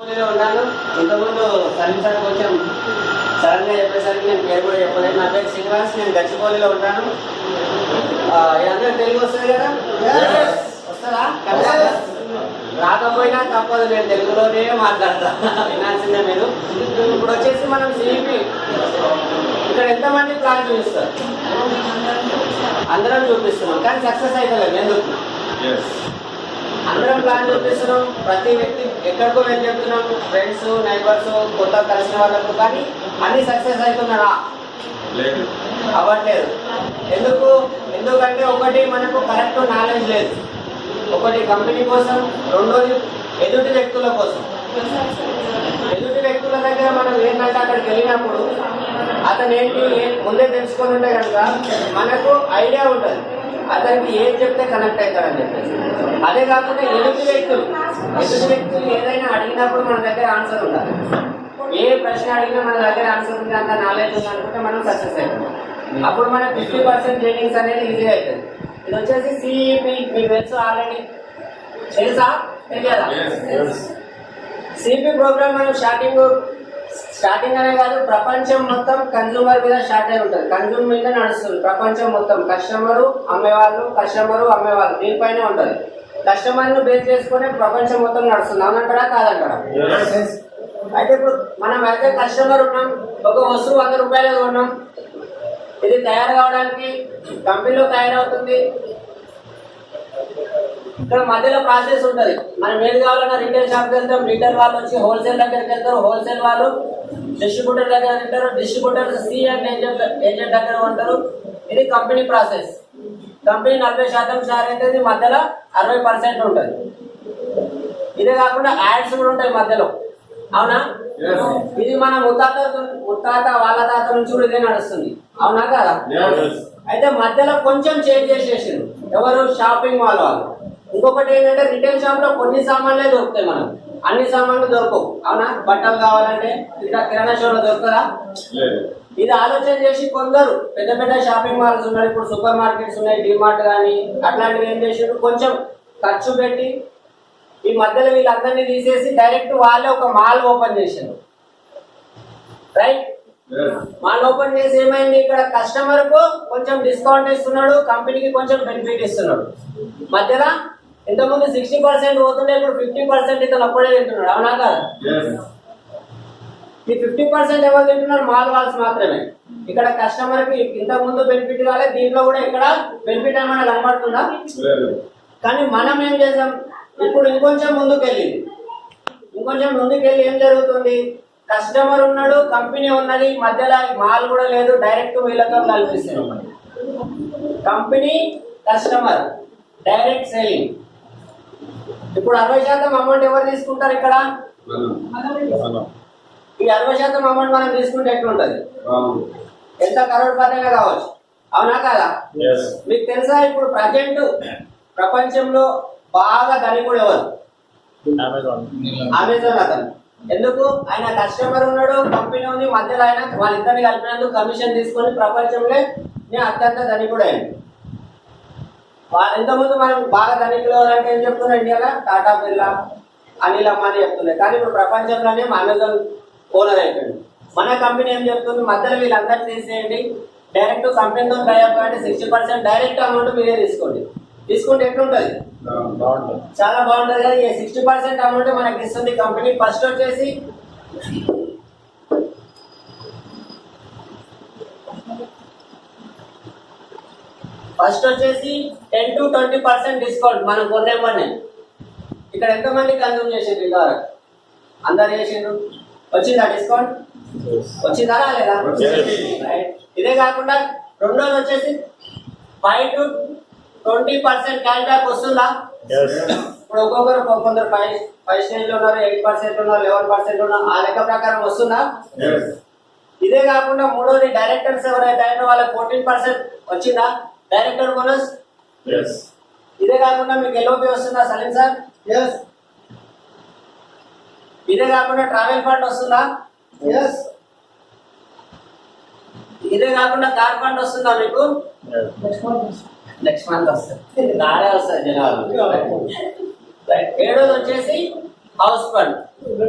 నేను ఉన్నాను. ఇంతకుముందు సలీం సార్ కొంచెం సడన్గా చెప్పేసరికి నేను పేరు కూడా చెప్పలేదు. నా పేరు శ్రీనివాస్ నేను గచ్చిబౌలిలో ఉంటాను. ఇదంతా తెలుగు వస్తుంది కదా? వస్తుందా? రాకపోయినా తప్పదు నేను తెలుగులోనే మాట్లాడతా. వినాల్సిందే మీరు. ఇప్పుడు వచ్చేసి మనం సిఇపి ఇక్కడ ఎంతమంది ప్లాన్ చూపిస్తారు? అందరం చూపిస్తున్నాం కానీ సక్సెస్ అవుతలేదు ఎందుకు? అందరం ప్లాన్ చూపిస్తున్నాం ప్రతి వ్యక్తి ఎక్కడికో మేము చెప్తున్నాం. ఫ్రెండ్స్ నైబర్స్ కొత్త కలిసిన వాళ్ళకు కానీ అన్ని సక్సెస్ అవుతున్నారా? అవ్వట్లేదు. ఎందుకు? ఎందుకంటే ఒకటి మనకు కరెక్ట్ నాలెడ్జ్ లేదు. ఒకటి కంపెనీ కోసం రెండోది ఎదుటి వ్యక్తుల కోసం. ఎదుటి వ్యక్తుల దగ్గర మనం ఏంటంటే అక్కడికి వెళ్ళినప్పుడు అతను ఏంటి ముందే తెలుసుకొని ఉంటే కనుక మనకు ఐడియా ఉంటుంది. అతనికి ఏం చెప్తే కనెక్ట్ అవుతాడని చెప్పేసి. అదే కాకుండా ఎదుటి వ్యక్తులు ఎదుటి వ్యక్తులు ఏదైనా అడిగినప్పుడు మన దగ్గర ఆన్సర్ ఉండాలి. ఏ ప్రశ్న అడిగినా మన దగ్గర ఆన్సర్ ఉంది అంత నాలెడ్జ్ ఉంది అనుకుంటే మనం సక్సెస్ అవుతాం. అప్పుడు మన ఫిఫ్టీ పర్సెంట్ ట్రైనింగ్స్ అనేది ఈజీ అవుతుంది. ఇది వచ్చేసి సిఈపి మీకు తెలుసు ఆల్రెడీ తెలుసా? తెలియదా? సిపి ప్రోగ్రామ్ మనం స్టార్టింగ్ స్టార్టింగ్ అనే కాదు ప్రపంచం మొత్తం కన్జ్యూమర్ మీద స్టార్ట్ అయి ఉంటుంది. కన్జ్యూమర్ మీద నడుస్తుంది ప్రపంచం మొత్తం. కస్టమరు అమ్మేవాళ్ళు కస్టమరు అమ్మేవాళ్ళు దీనిపైనే ఉంటుంది. కస్టమర్ను బేస్ చేసుకుని ప్రపంచం మొత్తం నడుస్తుంది. అవునంటారా కాదంటారా? అయితే ఇప్పుడు మనం అయితే కస్టమర్ ఉన్నాం ఒక వస్తువు వంద రూపాయలు కొన్నాం. ఇది తయారు కావడానికి కంపెనీలో తయారవుతుంది. ఇక్కడ మధ్యలో ప్రాసెస్ ఉంటది. మనం ఏది కావాలన్నా రిటైల్ షాప్కి వెళ్తాం రిటైల్ వాళ్ళు వచ్చి హోల్సేల్ దగ్గరికి వెళ్తారు హోల్సేల్ వాళ్ళు డిస్ట్రిబ్యూటర్ దగ్గర వెళ్తారు distributor C and agent agent దగ్గర ఉంటారు. ఇది కంపెనీ ప్రాసెస్ కంపెనీ నలభై శాతం షేర్ అయితే మధ్యలో అరవై పర్సెంట్ ఉంటుంది. ఇదే కాకుండా యాడ్స్ కూడా ఉంటాయి మధ్యలో. అవునా? ఇది మన ముత్తాత ముత్తాత వాళ్ళ తాత నుంచి కూడా ఇదే నడుస్తుంది. అవునా కదా? అయితే మధ్యలో కొంచెం చేంజ్ చేసేసిండు ఎవరు? షాపింగ్ మాల్ వాళ్ళు. ఇంకొకటి ఏంటంటే రిటైల్ షాప్లో కొన్ని సామాన్లే దొరుకుతాయి మనం అన్ని సామాన్లు దొరకవు. అవునా? బట్టలు కావాలంటే ఇక్కడ కిరాణా షోలో దొరుకుతుందా ఇది ఆలోచన చేసి కొందరు పెద్ద పెద్ద షాపింగ్ మాల్స్ ఉన్నాయి. ఇప్పుడు సూపర్ మార్కెట్స్ ఉన్నాయి డిమార్ట్ కానీ అట్లాంటివి ఏం చేసిండ్రు కొంచెం ఖర్చు పెట్టి ఈ మధ్యలో వీళ్ళందరినీ తీసేసి డైరెక్ట్ వాళ్ళే ఒక మాల్ ఓపెన్ చేసిండ్రు రైట్ మాల్ ఓపెన్ చేసి ఏమైంది? ఇక్కడ కస్టమర్కు కొంచెం డిస్కౌంట్ ఇస్తున్నాడు కంపెనీకి కొంచెం బెనిఫిట్ ఇస్తున్నాడు. మధ్యలో ఇంతకుముందు సిక్స్టీ పర్సెంట్ పోతుండే ఇప్పుడు ఫిఫ్టీ పర్సెంట్ ఇతను అప్పుడే తింటున్నాడు. అవునా కాదు? ఈ ఫిఫ్టీ పర్సెంట్ ఎవరు తింటున్నారు? మాల్ వాల్స్ మాత్రమే. ఇక్కడ కస్టమర్కి ఇంతకు ముందు బెనిఫిట్ కాలే దీంట్లో కూడా ఇక్కడ బెనిఫిట్ ఏమైనా కనబడుతుందా? కానీ మనం ఏం చేసాం? ఇప్పుడు ఇంకొంచెం ముందుకు వెళ్ళింది ఇంకొంచెం ముందుకు వెళ్ళి ఏం జరుగుతుంది? కస్టమర్ ఉన్నాడు కంపెనీ ఉన్నది మధ్యలో మాల్ కూడా లేదు డైరెక్ట్ వీళ్ళతో కల్పిస్తున్నాం కంపెనీ కస్టమర్ డైరెక్ట్ సేలింగ్ ఇప్పుడు అరవై శాతం అమౌంట్ ఎవరు తీసుకుంటారు ఇక్కడ? ఈ అరవై శాతం అమౌంట్ మనం తీసుకుంటే ఎట్లుంటది? ఎంత కరోడ్పతంగా కావచ్చు? అవునా కాదా? మీకు తెలుసా ఇప్పుడు ప్రజెంట్ ప్రపంచంలో బాగా ధనికుడు ఎవరు? అమెజాన్ అతను. ఎందుకు? ఆయన కస్టమర్ ఉన్నాడు కంపెనీ ఉంది మధ్యలో ఆయన వాళ్ళిద్దరిని కలిపినందుకు కమిషన్ తీసుకొని ప్రపంచంలో నేను అత్యంత ధనికుడు అయింది వాళ్ళు ఇంతకుముందు మనం బాగా ధనికులు ఎవరంటే ఏం చెప్తున్నారు ఇండియాలో? టాటా బిర్లా అనిల్ అంబానీ చెప్తున్నాయి కానీ ఇప్పుడు ప్రపంచంలోనే అమెజాన్ ఓనర్ అయిపోయింది మన కంపెనీ ఏం చెప్తుంది? మధ్యలో వీళ్ళందరినీ తీసేయండి. డైరెక్ట్ కంపెనీతో టైప్ అంటే సిక్స్టీ పర్సెంట్ డైరెక్ట్ అమౌంట్ మీరే తీసుకోండి. తీసుకుంటే ఎట్లుంటది? చాలా బాగుంటది కదా. ఈ సిక్స్టీ పర్సెంట్ అమౌంట్ మనకి ఇస్తుంది కంపెనీ. ఫస్ట్ వచ్చేసి ఫస్ట్ వచ్చేసి ten to twenty percent discount మనం కొనేమని ఇక్కడ ఎంతమంది కన్సూమ్ చేసిండ్రు ఇంతవరకు అందరు చేసిండ్రు? వచ్చిందా డిస్కౌంట్ వచ్చిందా. Right. ఇదే కాకుండా రెండోది వచ్చేసి five to twenty percent cash back వస్తుందా ఇప్పుడు ఒక్కొక్కరు కొందరు ఫైవ్ ఫైవ్ స్టేజ్లో ఉన్నారు ఎయిట్ పర్సెంట్ ఉన్నారు లెవెన్ పర్సెంట్ ఉన్నారు ఆ లెక్క ప్రకారం వస్తుందా? ఇదే కాకుండా మూడోది డైరెక్టర్స్ ఎవరైతే అయినా వాళ్ళకి ఫోర్టీన్ పర్సెంట్ వచ్చిందా? Director bonus? ఇదే కాకుండా మీకు ఎల్ఓపి వస్తుందా సలీం సార్? ఇదే కాకుండా ట్రావెల్ ఫండ్ వస్తుందా? ఇదే కాకుండా కార్ ఫండ్ వస్తుందా మీకు? నెక్స్ట్ మంత్ వస్తుంది. నాడే వస్తుంది. జనాలు. ఏడోది వచ్చేసి? House fund.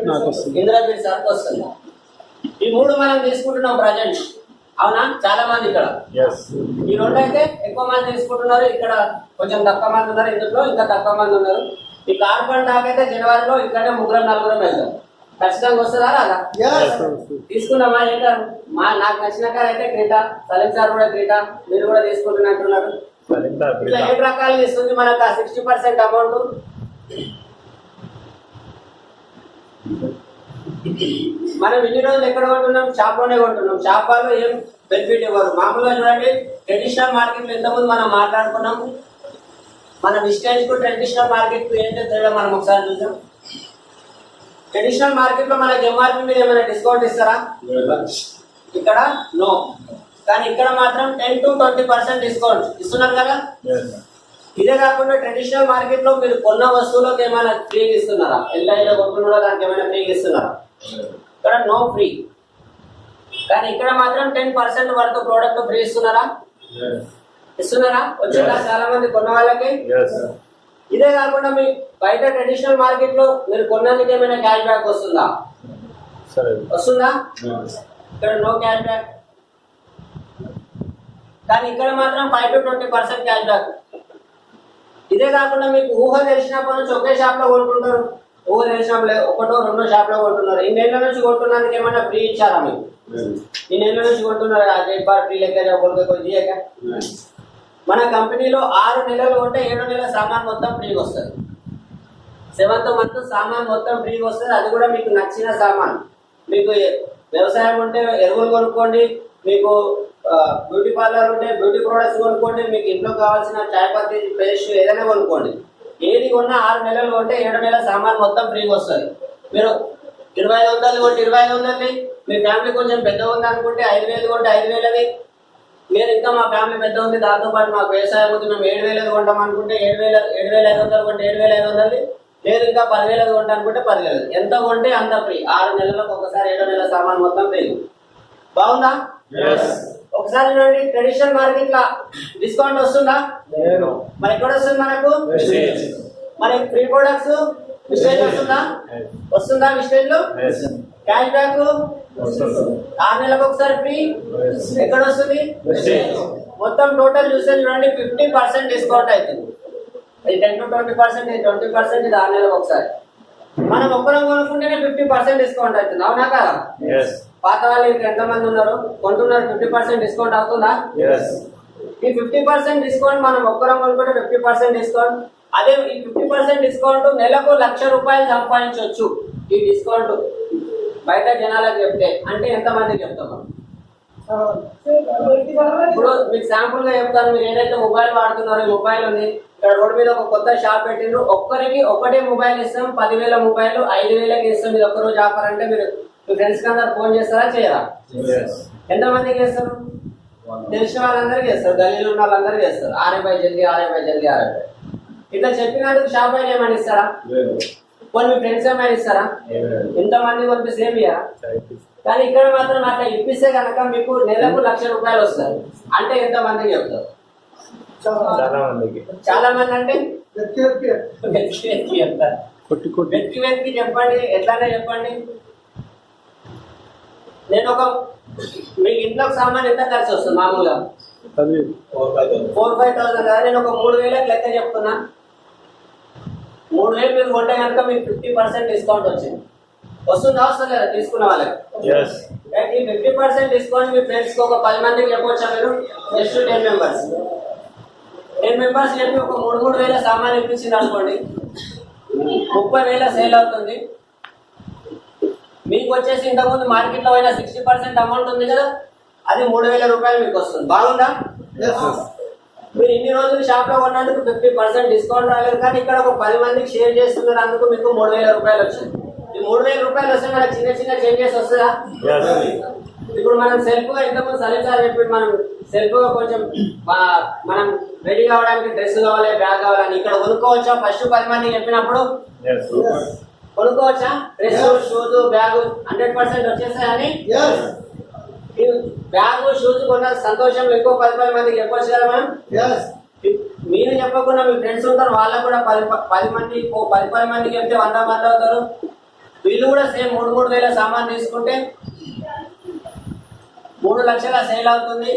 నాకు వస్తుంది. ఇంద్రబీర్ సార్కి వస్తుంది? ఈ మూడు మనం తీసుకుంటున్నాం ప్రజెంట్. అవునా? చాలా మంది ఇక్కడ. ఈ రెండు అయితే ఎక్కువ మంది తీసుకుంటున్నారు. ఇక్కడ కొంచెం తక్కువ మంది ఉన్నారు ఇందులో ఇంకా తక్కువ మంది ఉన్నారు. ఈ కార్బన్ డాక్ అయితే జనవరిలో ఇక్కడే ముగ్గురు నలుగురం వెళ్దాం. ఖచ్చితంగా వస్తుందా రాదా? తీసుకున్నామా ఏం కాదు. మా నాకు నచ్చిన కార్ అయితే క్రీటా. సలీం సార్ కూడా క్రీటా. మీరు కూడా తీసుకుంటున్నట్టున్నారు ఇట్లా ఏడు రకాలు ఇస్తుంది మనకు ఆ సిక్స్టీ పర్సెంట్ అమౌంట్ మనం ఇన్ని రోజులు ఎక్కడ కొంటున్నాం? షాప్లోనే కొంటున్నాం. షాప్ వాళ్ళు ఏం బెనిఫిట్ ఇవ్వరు. మామూలుగా చూడండి ట్రెడిషనల్ మార్కెట్లో ఎంతమంది మనం మాట్లాడుకున్నాం. మన విస్టేజ్కు ట్రెడిషనల్ మార్కెట్ ఏంటో తేడా మనం ఒకసారి చూద్దాం. ట్రెడిషనల్ మార్కెట్లో మనకి ఎంఆర్పి మీద ఏమైనా డిస్కౌంట్ ఇస్తారా? ఇక్కడ నో కానీ ఇక్కడ మాత్రం ten to twenty percent discount ఇస్తున్నారు కదా? ఇదే కాకుండా ట్రెడిషనల్ మార్కెట్లో మీరు కొన్న వస్తువులకు ఏమైనా ఫ్రీ ఇస్తున్నారా? ఎల్ఐలో కొనుక్కున్నా దానికి ఏమైనా ఫ్రీ ఇస్తున్నారా? ఇక్కడ నో ఫ్రీ కానీ ఇక్కడ మాత్రం టెన్ పర్సెంట్ వరకు ప్రోడక్ట్ ఫ్రీ ఇస్తున్నారా? ఇస్తున్నారా? వచ్చిందా చాలా మంది కొన్న వాళ్ళకి? ఇదే కాకుండా మీ బయట ట్రెడిషనల్ మార్కెట్లో మీరు కొన్నందుకు ఏమైనా క్యాష్ బ్యాక్ వస్తుందా? వస్తుందా ఇక్కడ నో క్యాష్ బ్యాక్ కానీ ఇక్కడ మాత్రం five to twenty percent cash back ఇదే కాకుండా మీకు ఊహ తెలిసినప్పటి నుంచి ఒకే షాప్లో కొనుక్కుంటారు. ఓవర్ ఏ ఒకటో రెండో షాప్లో కొంటున్నారు. నెలల నుంచి కొంటున్నందుకు ఏమైనా ఫ్రీ ఇచ్చారా మీకు నెలల నుంచి కొంటున్నారు? అదే బార్ ఫ్రీ లెక్క కొద్దిగా మన కంపెనీలో ఆరు నెలలు ఉంటే ఏడు నెలల సామాన్ మొత్తం ఫ్రీగా వస్తుంది. సెవెంత్ మంత్ సామాన్ మొత్తం ఫ్రీగా వస్తుంది. అది కూడా మీకు నచ్చిన సామాన్. మీకు వ్యవసాయం ఉంటే ఎరువులు కొనుక్కోండి మీకు బ్యూటీ పార్లర్ ఉంటే బ్యూటీ ప్రొడక్ట్స్ కొనుక్కోండి మీకు ఇంట్లో కావాల్సిన చాయ్ పత్తి పేస్ట్ ఏదైనా కొనుక్కోండి. ఏది కొన్నా ఆరు నెలలు కొంటే ఏడు నెలల సామాన్ మొత్తం ఫ్రీగా వస్తుంది. మీరు ఇరవై ఐదు వందలు కొంటే ఇరవై ఐదు వందలది మీ ఫ్యామిలీ కొంచెం పెద్ద ఉంది అనుకుంటే ఐదు వేలు కొంటే ఐదు వేలది. మీరు ఇంకా మా ఫ్యామిలీ పెద్ద ఉంది దాంతోపాటు మాకు వ్యవసాయం ఉంది మేము ఏడు వేలది కొంటాం అనుకుంటే ఏడు వేల ఏడు వేల ఐదు వందలు కొంటే ఏడు వేల ఐదు వందలు లేదు ఇంకా పదివేలది కొంటా అనుకుంటే పదివేలు ఎంత కొంటే అంత ఫ్రీ. ఆరు నెలలకు ఒకసారి ఏడో నెలల సామాన్ మొత్తం ఫ్రీ. బాగుందా? ఒకసారి చూడండి ట్రెడిషనల్ మార్కెట్లా డిస్కౌంట్ వస్తుందా? మరి ఎక్కడ వస్తుంది మనకు? మరి ఫ్రీ ప్రొడక్ట్స్ విస్టేజ్ వస్తుందా? వస్తుందా విస్టేజ్లో క్యాష్ బ్యాక్ ఆరు నెలలకు ఒకసారి ఫ్రీ ఎక్కడ వస్తుంది? మొత్తం టోటల్ చూస్తే చూడండి ఫిఫ్టీ పర్సెంట్ డిస్కౌంట్ అవుతుంది. ఇది టెన్ టు ట్వంటీ పర్సెంట్ ఇది ట్వంటీ పర్సెంట్ ఇది ఆరు నెలలకు ఒకసారి. మనం ఒక్కరం కొనుక్కుంటేనే ఫిఫ్టీ పర్సెంట్ డిస్కౌంట్ అవుతుంది. అవునా కదా? పాత వాళ్ళు ఇంకా ఎంతమంది ఉన్నారు? కొంటున్నారు ఫిఫ్టీ పర్సెంట్ డిస్కౌంట్ అవుతుందా? ఈ ఫిఫ్టీ పర్సెంట్ డిస్కౌంట్ మనం ఒక్కరం కొనుక్కుంటే ఫిఫ్టీ పర్సెంట్ డిస్కౌంట్ అదే ఈ ఫిఫ్టీ పర్సెంట్ డిస్కౌంట్ నెలకు లక్ష రూపాయలు సంపాదించవచ్చు ఈ డిస్కౌంట్ బయట జనాలకు చెప్తే అంటే ఎంత మందికి చెప్తాం? ఇప్పుడు మీకు శాంపుల్గా చెప్తాను మీరు ఏదైతే మొబైల్ వాడుతున్నారో మొబైల్ ఉంది. ఇక్కడ రోడ్ మీద ఒక కొత్త షాప్ పెట్టిండ్రు. ఒక్కరికి ఒకటే మొబైల్ ఇస్తాం. పదివేల మొబైల్ ఐదు వేలకి ఇస్తాం. ఇది ఒక్క రోజు ఆఫర్ అంటే మీరు మీ ఫ్రెండ్స్కి అందరు ఫోన్ చేస్తారా? చేయరా? ఎంత మందికి చేస్తారు? తెలిసిన వాళ్ళందరికీ చేస్తారు. గల్లీలో ఉన్న వాళ్ళందరికీ చేస్తారు. ఆరే బై జల్దీ ఆరే బై జల్దీ ఆరే బై ఇట్లా చెప్పినందుకు షాప్ అయినా ఏమైనా ఇస్తారా? కొన్ని మీ ఫ్రెండ్స్ ఏమైనా ఇస్తారా? ఎంతమంది కొంత సేమ్ ఇయ్యరా? కానీ ఇక్కడ మాత్రం అట్లా ఇప్పిస్తే కనుక మీకు నెలకు లక్ష రూపాయలు వస్తారు అంటే ఎంత మందికి చెప్తారు? చాలా మందికి. చాలా మంది అంటే? వెతికి వెతికి చెప్తారు. వెతికి వెతికి చెప్పండి. ఎట్లానే చెప్పండి? నేను ఒక మీకు ఇంట్లో సామాన్ ఎంత ఖర్చు వస్తుంది మామూలుగా? ఫోర్ ఫైవ్ థౌసండ్ కదా నేను ఒక మూడు వేలకు లెక్క చెప్తున్నా. మూడు వేలు మీరు కొంటే కనుక మీకు ఫిఫ్టీ పర్సెంట్ డిస్కౌంట్ వచ్చింది. వస్తుందా వస్తుంది లేదా తీసుకున్న వాళ్ళకి? ఈ ఫిఫ్టీ పర్సెంట్ డిస్కౌంట్ మీ ఫ్రెండ్స్కి ఒక పది మందికి చెప్పవచ్చా మీరు? Just ten members ten members చెప్పి ఒక మూడు మూడు వేల సామాన్ ఇప్పించింది అనుకోండి. ముప్పై వేల సేల్ అవుతుంది. మీకు వచ్చేసి ఇంతకుముందు మార్కెట్లో పోయిన సిక్స్టీ పర్సెంట్ అమౌంట్ ఉంది కదా అది మూడు వేల రూపాయలు మీకు వస్తుంది. బాగుందా? మీరు ఇన్ని రోజులు షాప్లో కొన్నందుకు ఫిఫ్టీ పర్సెంట్ డిస్కౌంట్ రాలేదు కానీ ఇక్కడ ఒక పది మందికి షేర్ చేస్తున్నారు అందుకు మీకు మూడు వేల రూపాయలు వచ్చింది. ఈ మూడు వేల రూపాయలు వస్తే మనకి చిన్న చిన్న చేంజెస్ వస్తుందా? ఇప్పుడు మనం సెల్ఫ్గా ఇంతకుముందు సరే సార్ చెప్పి మనం సెల్ఫ్గా కొంచెం మనం రెడీ కావడానికి డ్రెస్ కావాలి బ్యాగ్ కావాలని ఇక్కడ కొనుక్కోవచ్చా? ఫస్ట్ పది మంది చెప్పినప్పుడు? కొనుక్కోవచ్చా? Dress shoes bag hundred percent వచ్చేసాయని bag shoes కొన్న సంతోషం ఎక్కువ పది పది మందికి చెప్పొచ్చు కదా మనం మీరు చెప్పకుండా మీ ఫ్రెండ్స్ ఉంటారు వాళ్ళకు కూడా పది పది మంది పది పది మందికి చెప్తే వంద మంది అవుతారు. వీళ్ళు కూడా సేమ్ మూడు మూడు వేల సామాన్ తీసుకుంటే మూడు లక్షల సేల్ అవుతుంది.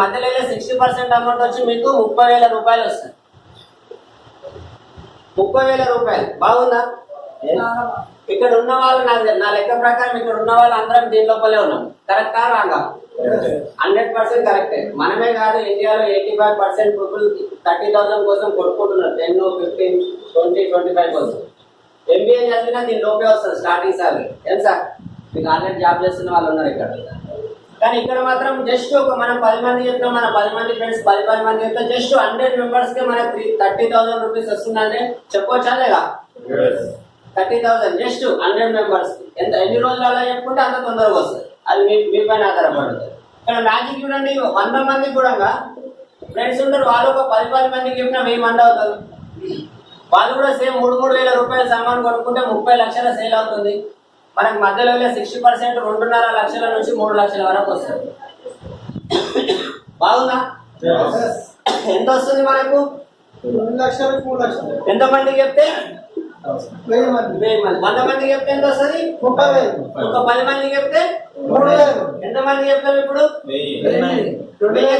మధ్యలో సిక్స్టీ పర్సెంట్ అమౌంట్ వచ్చి మీకు ముప్పై వేల రూపాయలు వస్తుంది. ముప్పై వేల రూపాయలు. బాగుందా? ఇక్కడ ఉన్న వాళ్ళు నాకు నా లెక్క ప్రకారం ఇక్కడ ఉన్న వాళ్ళు అందరం దీని లోపలే ఉన్నాం. కరెక్టా రాగా? హండ్రెడ్ పర్సెంట్ కరెక్టే మనమే కాదు ఇండియాలో eighty five percent people thirty thousand కోసం కొట్టుకుంటున్నారు ten fifteen twenty twenty five కోసం ఎంబీఏ చదివినా దీని లోపే వస్తుంది స్టార్టింగ్ సాలరీ ఏం సార్? మీకు ఆల్రెడీ జాబ్ చేస్తున్న వాళ్ళు ఉన్నారు ఇక్కడ. కానీ ఇక్కడ మాత్రం జస్ట్ ఒక మనం పది మంది చెప్తాం మన పది మంది ఫ్రెండ్స్ పది పది మంది చెప్తాం. జస్ట్ హండ్రెడ్ మెంబర్స్కి మనకి త్రీ థర్టీ థౌసండ్ రూపీస్ వస్తుందంటే చెప్పవచ్చా లేదా? Thirty thousand just hundred members. ఎంత ఎన్ని రోజులు అలా చెప్పుకుంటే అంత తొందరగా వస్తుంది. అది మీ మీ పైన ఆధారపడుతుంది. ఇక్కడ మ్యాజిక్ చూడండి వంద మంది కూడా ఫ్రెండ్స్ ఉంటారు వాళ్ళు ఒక పది పది మందికి చెప్పినా వెయ్యి మంది అవుతారు. వాళ్ళు కూడా సేమ్ మూడు మూడు వేల రూపాయల సామాన్ కొనుక్కుంటే ముప్పై లక్షల సేల్ అవుతుంది. మనకి మధ్యలో సిక్స్టీ పర్సెంట్ రెండున్నర లక్షల నుంచి మూడు లక్షల వరకు వస్తుంది. బాగుందా? ఎంత వస్తుంది మనకు? రెండు లక్షలకు మూడు లక్షలు. చెప్తే? వెయ్యి మంది. వెయ్యి మంది. వంద మందికి చెప్తే ఎంత వస్తుంది? ముప్పై వేలు. ఒక పది మందికి చెప్తే మూడు వేలు. ఎంత మంది చెప్తాం ఇప్పుడు? రెండు వెయ్యి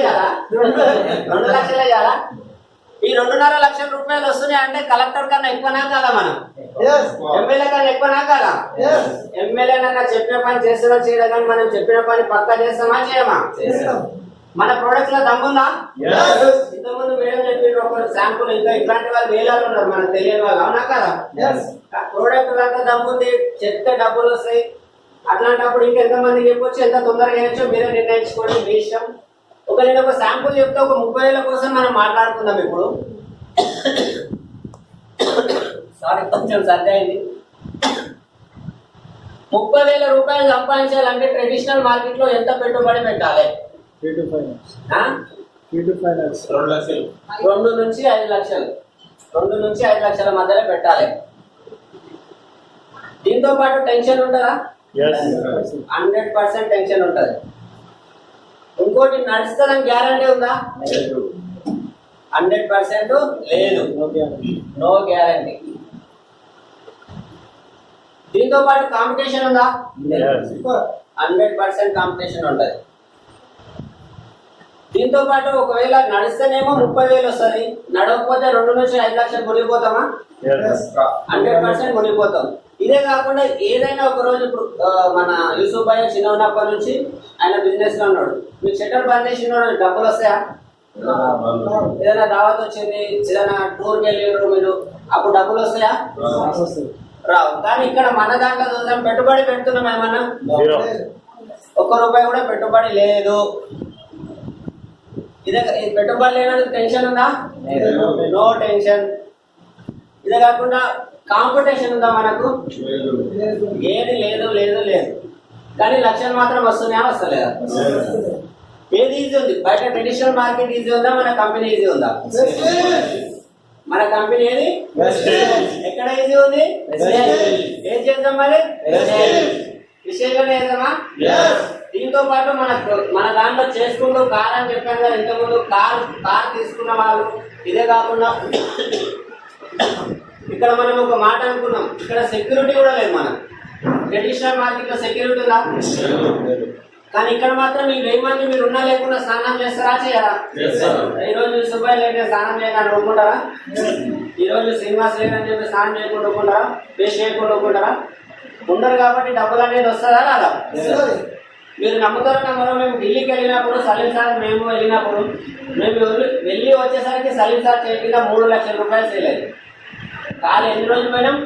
లక్షలే కదా? ఈ రెండున్నర లక్షల రూపాయలు వస్తున్నాయి అంటే కలెక్టర్ కన్నా ఎక్కువనా కాదా మనం? ఎమ్మెల్యే కన్నా ఎక్కువనా కాదా ఎస్ ఎమ్మెల్యే నన్నా చెప్పిన పని చేస్తారా చేయరా కానీ మనం చెప్పిన పని పక్కా చేస్తామా చేయమా? మన ప్రొడక్ట్స్లో దమ్ముందా ఇంతకుముందు మేడం చెప్పిన ఒక శాంపుల్ ఇంకా ఇట్లాంటి వాళ్ళు వేలాలు ఉన్నారు మనకు తెలియని వాళ్ళు. అవునా కదా? ప్రోడక్ట్ అంతా దమ్ముంది చెప్తే డబ్బులు వస్తాయి. అట్లాంటప్పుడు ఇంకా ఎంత మంది చెప్పొచ్చు ఎంత తొందరగా చేయొచ్చు మీరే నిర్ణయించుకోండి మీ ఇష్టం. ఒక నేను ఒక శాంపుల్ చెప్తే ఒక ముప్పై వేల కోసం మనం మాట్లాడుకుందాం ఇప్పుడు. సారీ కొంచెం సర్ది అయింది ముప్పై వేల రూపాయలు సంపాదించాలంటే ట్రెడిషనల్ మార్కెట్లో ఎంత పెట్టుబడి పెట్టాలి? Two? Three to five lakhs రెండు నుంచి ఐదు లక్షలు. రెండు నుంచి ఐదు లక్షల మధ్యలో పెట్టాలి. దీంతో పాటు టెన్షన్ ఉంటుందా? హండ్రెడ్ పర్సెంట్ టెన్షన్ ఉంటుంది. ఇంకోటి నడుస్తుందని గ్యారంటీ ఉందా? హండ్రెడ్ పర్సెంట్ లేదు. నో గ్యారంటీ దీంతో పాటు కాంపిటీషన్ ఉందా? హండ్రెడ్ పర్సెంట్ కాంపిటీషన్ ఉంటుంది. దీంతో పాటు ఒకవేళ నడిస్తేనేమో ముప్పై వేలు వస్తుంది. నడవకపోతే రెండు నుంచి ఐదు లక్షలు మునిగిపోతామా? Hundred percent మునిగిపోతాం. ఇదే కాకుండా ఏదైనా ఒక రోజు ఇప్పుడు మన యూసుఫ్ భాయ్ చిన్న ఉన్నప్పటి నుంచి ఆయన బిజినెస్లో ఉన్నాడు. మీకు షట్టర్ బంద్ చేసిన డబ్బులు వస్తాయా? ఏదైనా దావత్ వచ్చింది ఏదైనా టూర్కి వెళ్ళారు మీరు అప్పుడు డబ్బులు వస్తాయా? రావు. కానీ ఇక్కడ మన దాంట్లో చూద్దాం పెట్టుబడి పెడుతున్నాం ఏమన్నా? ఒక్క రూపాయి కూడా పెట్టుబడి లేదు. ఇదే పెట్టుబడి లేనందుకు టెన్షన్ ఉందా? నో టెన్షన్ ఇదే కాకుండా కాంపిటీషన్ ఉందా మనకు? ఏది లేదు లేదు లేదు. కానీ లక్షలు మాత్రం వస్తున్నాయా వస్తలేదా? ఏది ఈజీ ఉంది? బయట ట్రెడిషనల్ మార్కెట్ ఈజీ ఉందా? మన కంపెనీ ఈజీ ఉందా? మన కంపెనీ ఏది? ఎక్కడ ఈజీ ఉంది? ఏం చేద్దాం మరి? విషయంలో చేద్దామా దీంతో పాటు మన మన దాంట్లో చేసుకుంటూ కార్ అని చెప్పాను కదా ఇంతకుముందు కార్ కార్ తీసుకున్న వాళ్ళు ఇదే కాకుండా ఇక్కడ మనం ఒక మాట అనుకున్నాం. ఇక్కడ సెక్యూరిటీ కూడా లేదు మనం ట్రెడిషనల్ మార్కెట్లో సెక్యూరిటీ ఉందా? కానీ ఇక్కడ మాత్రం ఈ వెయ్యి మంది మీరు ఉన్నా లేకుండా స్నానం చేస్తారా చేయరా? ఈ రోజు సుబ్బయ్య లేక స్నానం చేయకుండా ఒప్పుకుంటారా ఈ రోజు శ్రీనివాస్ లేదని చెప్పి స్నానం చేయకుండా ఒప్పుకుంటారా పేస్ట్ చేయకుండా ఒప్పుకుంటారా ఉండరు కాబట్టి డబ్బులు అనేది వస్తుందా రాదా? మీరు నమ్ముతారో నమ్మరో మేము ఢిల్లీకి వెళ్ళినప్పుడు సలీం సార్ మేము వెళ్ళినప్పుడు మేము వెళ్ళి- వచ్చేసరికి సలీం సార్ చేయకుండా మూడు లక్షల రూపాయలు సేల్ అయింది ఎన్ని రోజులు పోయినాం?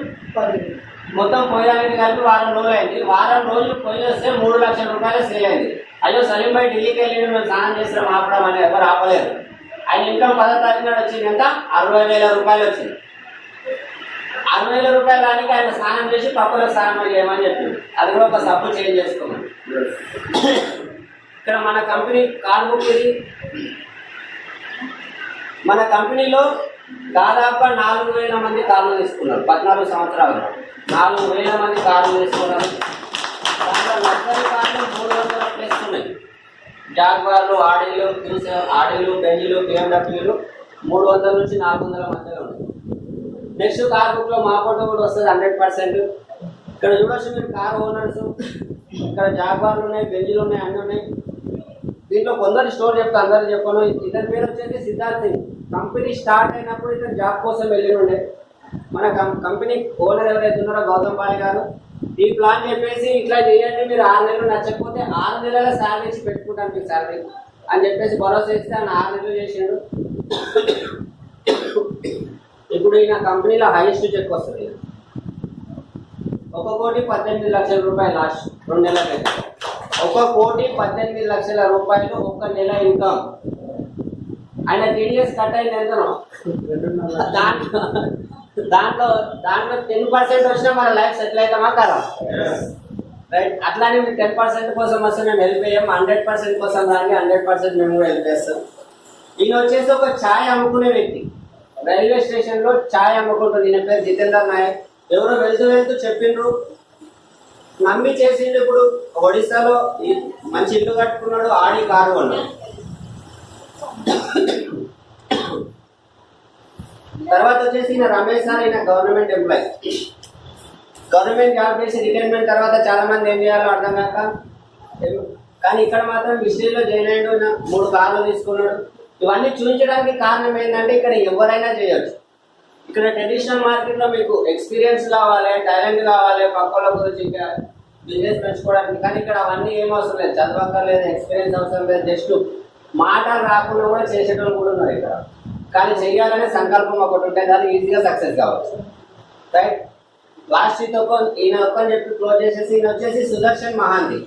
మొత్తం పోయడానికి కలిపి వారం రోజులు అయింది. వారం రోజులు పోయేస్తే మూడు లక్షల రూపాయలు సేల్ అయింది అయ్యో సలీం భాయ్ ఢిల్లీకి వెళ్ళి మేము స్నానం చేసినాం ఆపడం అని ఎవరు ఆపలేరు ఆయన ఇన్కమ్ పదో తారీఖు నాడు వచ్చింది ఎంత? అరవై వేల రూపాయలు వచ్చింది. అరవై వేల రూపాయలు రానికి ఆయన స్నానం చేసి పప్పులో స్నానం చేయమని చెప్పింది అది కూడా ఒక సబ్బు చేంజ్ చేసుకున్నాం ఇక్కడ మన కంపెనీ కార్ బుక్ మన కంపెనీలో దాదాపు నాలుగు వేల మంది కార్లు తీసుకున్నారు పద్నాలుగు సంవత్సరాలు. నాలుగు వేల మంది కార్లు తీసుకున్నారు. దాంట్లో లగ్జరీ కార్లు మూడు వందల ప్లస్ ఉన్నాయి. జాగ్వార్లు ఆడీలు ఆడీలు బెంజీలు బిఎండబ్ల్యూలు మూడు వందల నుంచి నాలుగు వందల మధ్యలో ఉన్నాయి. నెక్స్ట్ కార్ బుక్లో మా ఫోటో కూడా వస్తుంది హండ్రెడ్ పర్సెంట్. ఇక్కడ చూడొచ్చు మీరు కార్ ఓనర్స్. ఇక్కడ జాగ్వార్లు ఉన్నాయి బెంజీలు ఉన్నాయి అన్నీ ఉన్నాయి. దీంట్లో కొందరు స్టోర్ చెప్తా అందరు చెప్పను. ఇతని పేరు వచ్చేసి సిద్ధార్థ్ సింగ్. కంపెనీ స్టార్ట్ అయినప్పుడు ఇతను జాబ్ కోసం వెళ్ళి ఉండే మన కం- కంపెనీ ఓనర్ ఎవరైతే ఉన్నారో గౌతమ్ పాలి గారు. ఈ ప్లాన్ చెప్పేసి ఇట్లా చేయండి మీరు ఆరు నెలలు నచ్చకపోతే ఆరు నెలల శాలరీ ఇచ్చి పెట్టుకుంటాను మీకు శాలరీ అని చెప్పేసి భరోసా ఇస్తే ఆయన ఆరు నెలలు చేసిండు. ఇప్పుడు ఈయన కంపెనీలో హైయెస్ట్ చెక్ వస్తుంది. ఒక కోటి పద్దెనిమిది లక్షల రూపాయలు లాస్ట్ రెండు నెలలకైతే ఒక కోటి పద్దెనిమిది లక్షల రూపాయలు ఒక్క నెల ఇన్కమ్ ఆయన టీడీఎస్ కట్ అయింది ఎంతనో దాంట్లో దాంట్లో దాంట్లో టెన్ పర్సెంట్ వచ్చినా మన లైఫ్ సెటిల్ అవుతామా కదా? రైట్ అట్లానే మీరు టెన్ పర్సెంట్ కోసం వస్తే మేము హెల్ప్ హండ్రెడ్ పర్సెంట్ కోసం రాని హండ్రెడ్ పర్సెంట్ మేము కూడా హెల్ప్ ఈయన వచ్చేసి ఒక ఛాయ్ అమ్ముకునే వ్యక్తి. రైల్వే స్టేషన్లో ఛాయ్ అమ్ముకుంటుంది ఈయన పేరు జితేందర్ నాయక్. ఎవరో వెళ్తూ వెళ్తూ చెప్పిండ్రు. నమ్మి చేసిండు ఇప్పుడు ఒడిశాలో మంచి ఇల్లు కట్టుకున్నాడు ఆడి కారు కొన్నాడు. తర్వాత వచ్చేసి ఈయన రమేష్ సార్ ఈయన గవర్నమెంట్ ఎంప్లాయ్. గవర్నమెంట్ జాబ్ చేసి రిటైర్మెంట్ తర్వాత చాలా మంది ఏం చేయాలో అర్థం కాక కానీ ఇక్కడ మాత్రం మిస్టరీలో జాయిన్ అయ్యాడు మూడు కార్లు తీసుకున్నాడు. ఇవన్నీ చూపించడానికి కారణం ఏంటంటే ఇక్కడ ఎవరైనా చేయొచ్చు. ఇక్కడ ట్రెడిషనల్ మార్కెట్లో మీకు ఎక్స్పీరియన్స్ కావాలి టాలెంట్ కావాలి పక్కల గురించి బిజినెస్ పెంచుకోవడానికి. కానీ ఇక్కడ అవన్నీ ఏం అవసరం లేదు. చదవక్కర్లేదు ఎక్స్పీరియన్స్ అవసరం లేదు. జస్ట్ మాటలు రాకుండా కూడా చేసేటోళ్ళు కూడా ఉన్నారు ఇక్కడ. కానీ చేయాలనే సంకల్పం ఒకటి ఉంటే దాన్ని ఈజీగా సక్సెస్ కావచ్చు. రైట్ లాస్ట్ ఇది ఒక ఈయన ఒక్క చెప్పి క్లోజ్ చేసేసి ఈయన వచ్చేసి సుదర్శన్ మహాంతి.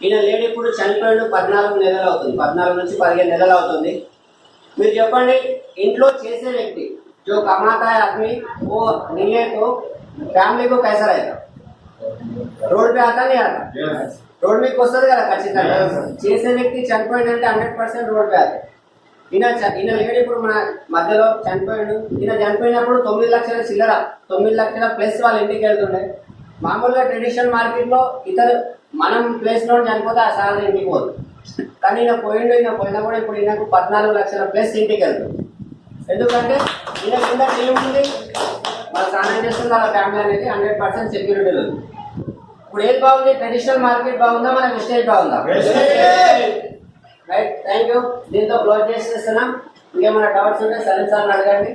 ఈయన లేడీ ఇప్పుడు చనిపోయాడు పద్నాలుగు నెలలు అవుతుంది. పద్నాలుగు నుంచి పదిహేను నెలలు అవుతుంది. మీరు చెప్పండి ఇంట్లో చేసే వ్యక్తి जो कमाता है आदमी वो नहीं है तो ఫ్యామిలీ को कैसा रहेगा రోడ్ पे आता नहीं आता రోడ్ మీకు వస్తుంది కదా ఖచ్చితంగా చేసే వ్యక్తి చనిపోయిందంటే హండ్రెడ్ పర్సెంట్ రోడ్ పే అది ఈయన చ- ఈయన లేడు ఇప్పుడు మన మధ్యలో చనిపోయాడు ఈయన చనిపోయినప్పుడు తొమ్మిది లక్షల చిల్లర తొమ్మిది లక్షల ప్లస్ వాళ్ళ ఇంటికి వెళ్తుండే మామూలుగా ట్రెడిషనల్ మార్కెట్ లో ఇతరు మనం ప్లేస్ లో చనిపోతే ఆ సాలరీ ఇంటికి పోదు కానీ ఈయన పోయిండు ఈయన పోయినా కూడా ఇప్పుడు ఈయనకు పద్నాలుగు లక్షల ప్లస్ ఇంటికి వెళ్తుంది ఎందుకంటే ఈయన కింద టీం ఉంది వాళ్ళ స్నానం చేస్తుంది వాళ్ళ ఫ్యామిలీ అనేది హండ్రెడ్ పర్సెంట్ సెక్యూరిటీ ఉంది. ఇప్పుడు ఏది బాగుంది? ట్రెడిషనల్ మార్కెట్ బాగుందా? మన వెస్టేజ్ బాగుందా? రైట్ థ్యాంక్ యూ దీంతో క్లోజ్ చేసేస్తున్నాం. ఇంకేమైనా డౌట్స్ ఉంటే సరే సార్ అడగండి.